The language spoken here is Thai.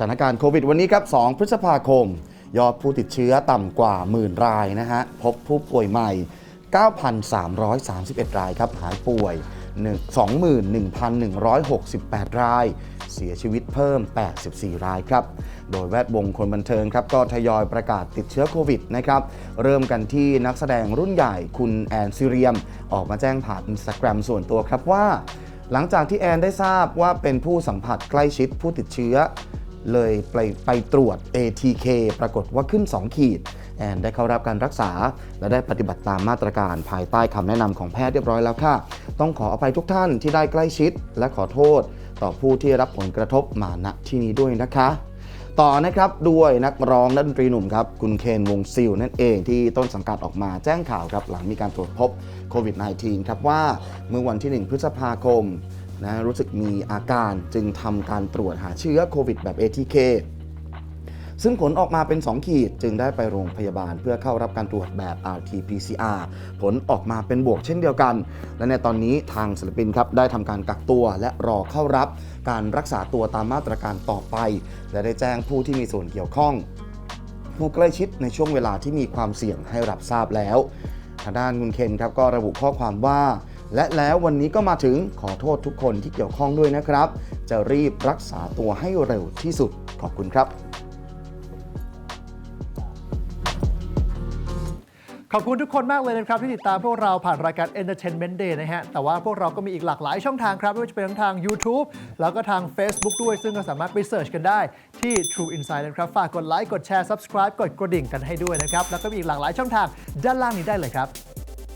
ถานการณ์โควิดวันนี้ครับ 2 พฤษภาคม ยอดผู้ติดเชื้อต่ำกว่าหมื่นรายนะฮะ พบผู้ป่วยใหม่ 9,331 รายครับ หายป่วย 21,168 ราย เสียชีวิตเพิ่ม 84 รายครับ โดยแวดวงคนบันเทิงครับ ก็ทยอยประกาศติดเชื้อโควิดนะครับ เริ่มกันที่นักแสดงรุ่นใหญ่คุณแอนซิเรียม ออกมาแจ้งผ่านอินสตาแกรมส่วนตัวครับว่าหลังจากที่แอนได้ทราบว่าเป็นผู้สัมผัสใกล้ชิดผู้ติดเชื้อ เลยไปไปตรวจ ATK ปรากฏว่าขึ้น 2 ขีด แอนได้เข้ารับการรักษา และได้ปฏิบัติตามมาตรการภายใต้คำแนะนำของแพทย์เรียบร้อยแล้วค่ะ ต้องขออภัยทุกท่านที่ได้ใกล้ชิด และขอโทษ ต่อผู้ที่รับผลกระทบมาณที่นี้ด้วยนะคะต่อนะครับด้วยนักร้องและดนตรีหนุ่มครับคุณเคนวงซิลนั่นเองที่ต้นสังกัดออกมาแจ้งข่าวครับหลังมีการตรวจพบโควิด -19 ครับว่าเมื่อวันที่ 1 พฤษภาคม นะรู้สึกมีอาการจึงทำการตรวจหาเชื้อโควิดแบบ ATK ซึ่งผลออกมาเป็น 2 ขีดจึงได้ไปโรงพยาบาลเพื่อเข้ารับการตรวจแบบ RT-PCR ผลออกมาเป็นบวกเช่นเดียวกัน และในตอนนี้ทางศิลปินครับได้ทำการกักตัวและรอเข้ารับการรักษาตัวตามมาตรการต่อไป และได้แจ้งผู้ที่มีส่วนเกี่ยวข้อง ผู้ใกล้ชิดในช่วงเวลาที่มีความเสี่ยงให้รับทราบแล้วทางด้านคุณเคนครับก็ระบุข้อความว่า และแล้ววันนี้ก็มาถึงขอโทษทุกคนที่เกี่ยวข้องด้วยนะครับ จะรีบรักษาตัวให้เร็วที่สุดขอบคุณครับ ขอบคุณทุกคนมากเลยนะครับ ที่ติดตามพวกเราผ่านรายการ Entertainment Day นะฮะ แต่ว่าพวกเราก็มีอีกหลากหลายช่องทางครับ ไม่ว่าจะเป็นทั้งทาง YouTube แล้วก็ทาง Facebook ด้วย ซึ่งก็สามารถไปเสิร์ชกันได้ที่ True Insight นะครับ ฝากกดไลค์กดแชร์ Subscribe กดกระดิ่งกันให้ด้วยนะครับ แล้วก็มีอีกหลากหลายช่องทางด้านล่างนี้ได้เลยครับ